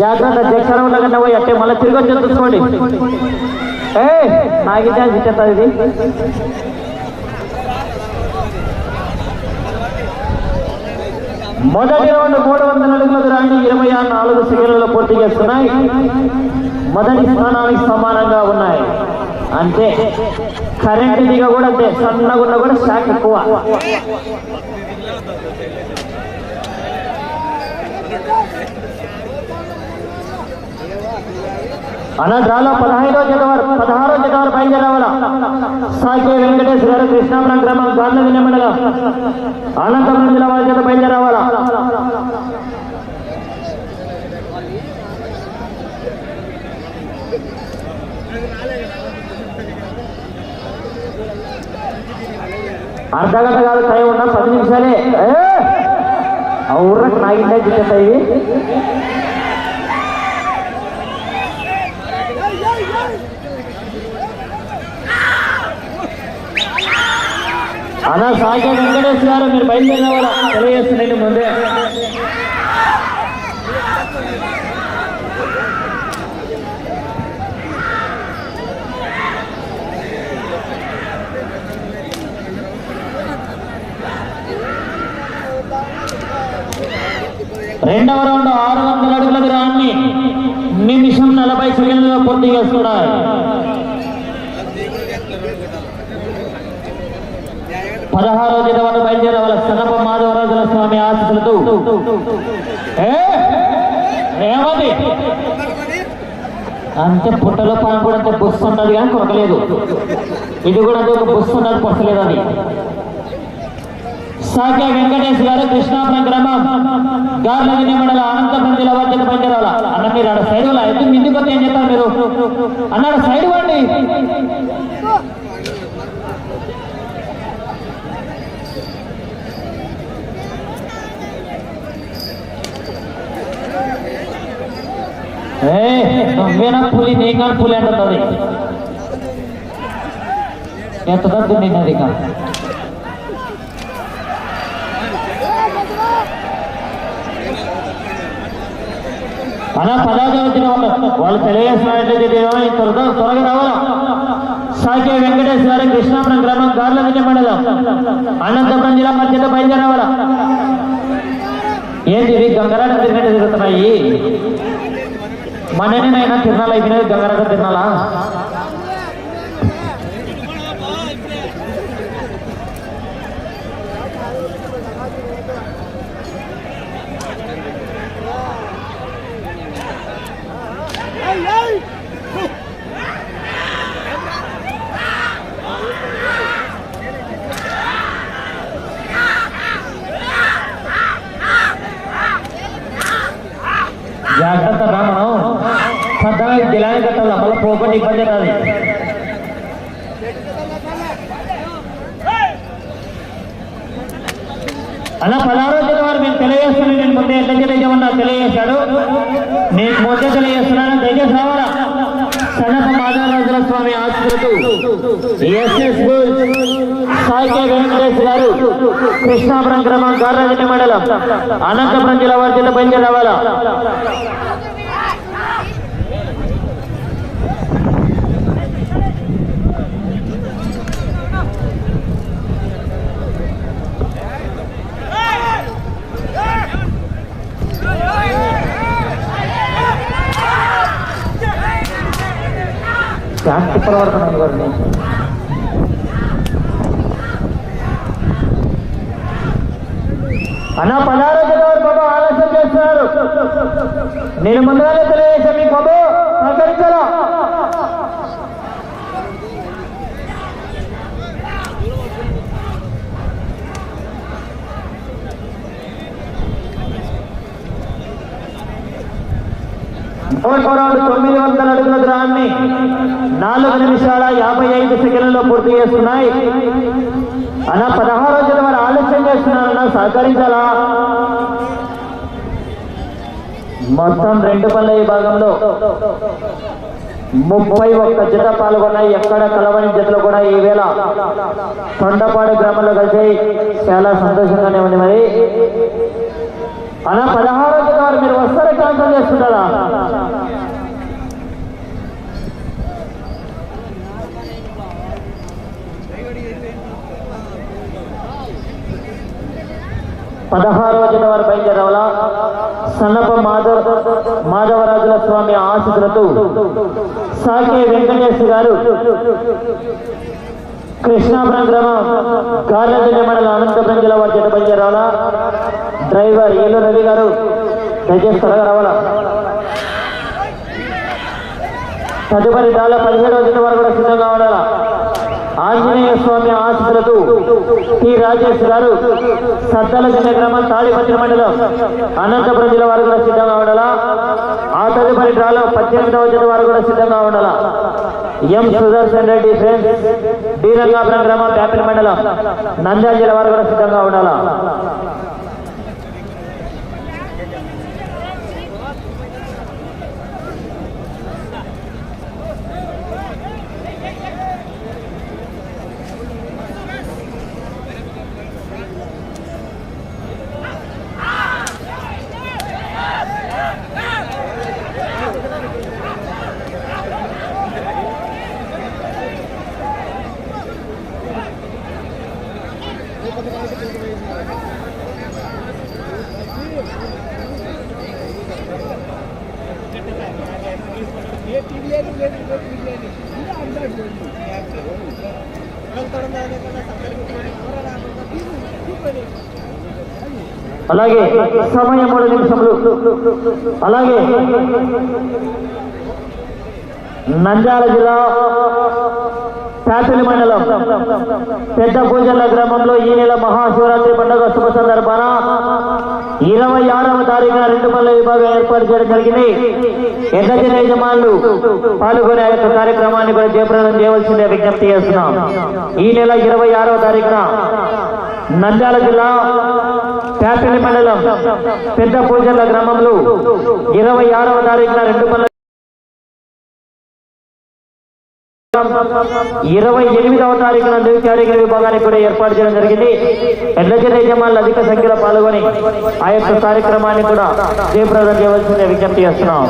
జాగ్రత్త దీక్షణ ఉండకన్నా పోయి అట్టే మళ్ళీ తిరిగి వచ్చి చూసుకోండి. ఏ నాకు ఛాన్స్ ఇచ్చేస్తుంది ఇది. మొదటి రౌండ్ మూడు వందల అడుగుల దూరాన్ని ఇరవై ఆరు నాలుగు సెకండ్లలో పూర్తి చేస్తున్నాయి. మొదటి స్థానానికి సమానంగా ఉన్నాయి. అంతే. కరెంట్ దిగ కూడా అంతే సన్నగున్న కూడా షాక్ ఎక్కువ. అలా డ్రాలో పదహైదో జత వారు పదహారో జత వారు బయలుదేరావాల సాకే వెంకటేశ్వర గారు కృష్ణాపురం గ్రామం గాంధీ వినమండలం అనంతపురం జిల్లా వారి చేత బయలుదేరావాలా అర్ధ గంట కాదు టైం ఉన్నా పది నిమిషాలే. అవురా నాగిందే జిట్టేస్తాయి అలా సాగే వెంకటేష్ గారు మీరు బయలుదేరేవాళ్ళ తెలియజేస్తున్నాయి ముందే రెండవ రౌండ్ ఆరు వందల అడుగుల దూరాన్ని నిమిషం నలభై సెకండ్లలో పూర్తి చేస్తున్నారు పదహారో దిన వాళ్ళు బయలుదేరే వాళ్ళ సనప మాధవరాజుల స్వామి ఆశీస్సులతో ఏమది? అంతే పుట్టలో పని కూడా అంతే బుస్సు ఉన్నది కానీ కొరకలేదు. ఇది కూడా అంతే ఒక బుస్ ఉన్నది కొరకలేదు అది వెంకటేష్ గారు కృష్ణాపురం గ్రామం. గార్లగిరి మండల అనంతపురం జిల్లా వద్ద బయలుదేరాల అన్న మీరు ఆడ సైడ్ వల్ల ఎందుకు ముందుకు వస్తే ఏం చెప్తారు మీరు? అన్నాడు సైడ్ వాడి ఏ నువ్వేనా పులి నీకా పులి అంటున్నది ఎంత దగ్గర నిన్నది ఇక అలా పదాగా వచ్చిన వాళ్ళు వాళ్ళు తెలియజేసినట్లయితే త్వరగా త్వరగా రావాలా? సాకే వెంకటేష్ గారు కృష్ణాపురం గ్రామం గార్ల విజయ మండలం అనంతపురం జిల్లా మధ్యలో బయలుదేరావాలా ఏంటి ఇది గంగరాట తిరిగినట్టు తిరుగుతున్నాయి? మననేనైనా తిరణాలు అయిపోయినది గంగరాట తిరణాలా పద్దాగా జిల్లాని కట్టాలి. మళ్ళీ పోకుండా ఇబ్బంది రాదు అలా పదహారో తేదీ వారు మేము తెలియజేస్తున్నాను నేను ముందే ఎంత తెలియజేయమన్నా తెలియజేశాడు. నేను ముందే తెలియజేస్తున్నాను. దయచేసి రావాలా? సనప మాధవరాజుల స్వామి ఆశీస్సులతో ఎస్ఎస్ సాయికే వెంకటేష్ గారు. కృష్ణాపురం గ్రామం గార్రాజని మండలం. అనంతపురం జిల్లా వారి చేత బయలుదేరి శాంతి ప్రవర్తన గారిని అన్న పదహారు చదవాలి బాబా ఆలస్యం చేస్తున్నారు. నేను ముందుగానే తెలియజేశాను మీ బాబు సహకరించాలా? మూడవరౌండ్ తొమ్మిది వందల అడుగుల దూరాన్ని నాలుగు నిమిషాల యాభై ఐదు సెకండ్లలో పూర్తి చేస్తున్నాయి. అన్న పదహారు రోజుల వారు ఆలస్యం చేస్తున్నారన్న సహకరించాలా? మొత్తం రెండు పళ్ళ విభాగంలో ముప్పై ఒక్క జత పాల్గొన్నాయి. ఎక్కడ కలవని జతలు కూడా ఈ వేళ తొండపాడు గ్రామంలో కలిసి చాలా సంతోషంగానే ఉంది మరి. అలా పదహారు జత వారు మీరు వస్తారా క్యాన్సల్ చేస్తున్నారా? పదహారవ జత వారు బయలుదేరవల సన్నప మాధవ మాధవరాజుల స్వామి ఆశీస్సులతో సాకే వెంకటేష్ గారు కృష్ణాపురం గ్రామం గార్లదిన్న మండలం అనంతపురం జిల్లా వారి జత బయలుదేరాల డ్రైవర్ ఏలు రవి గారు దయచేసి త్వరగా రావాలా? తదుపరి దాదాపు పదిహేడవ జత వారు కూడా సిద్ధంగా ఉండాలా? ఆంజనేయ స్వామి ఆశీస్సులతో టి. రాజేష్ గారు సద్దల జిల్లా గ్రామం తాడిపత్రి మండలం అనంతపురం జిల్లా వారు కూడా సిద్ధంగా ఉండాలా? ఆ తదుపరి డ్రాలో పద్దెనిమిదవ జత వారు కూడా సిద్ధంగా ఉండాలా? M. Sudarshan Reddy friends D. Rangapuram గ్రామం ప్యాపిల్ మండలం నంద్యాల జిల్లా వారు కూడా సిద్ధంగా ఉండాలా? అలాగే సమయం మూడు నిమిషములు. అలాగే నంద్యాల జిల్లా పేపలి మండలం. పెద్ద పూజల గ్రామంలో ఈ నెల మహాశివరాత్రి పండుగ శుభ సందర్భాన ఇరవై ఆరవ తారీఖున రెండు పనుల విభాగం ఏర్పాటు చేయడం జరిగింది. ఎద్దజన యజమానులు పాల్గొనే యొక్క కార్యక్రమాన్ని కూడా జయప్రదం చేయవలసిందే విజ్ఞప్తి చేస్తున్నాం. ఈ నెల ఇరవై ఆరవ తారీఖున నంద్యాల జిల్లా పేపలి మండలం పెద్ద పూజల గ్రామంలో ఇరవై ఆరవ తారీఖున రెండు పనుల ఇరవై ఎనిమిదవ తారీఖున నృత్యారికల విభాగానికి కూడా ఏర్పాటు చేయడం జరిగింది. ఎడ్లజర్ యజమానులు అధిక సంఖ్యలో పాల్గొని ఆ యొక్క కార్యక్రమాన్ని కూడా జయప్రదం చేయవలసిందే విజ్ఞప్తి చేస్తున్నాం.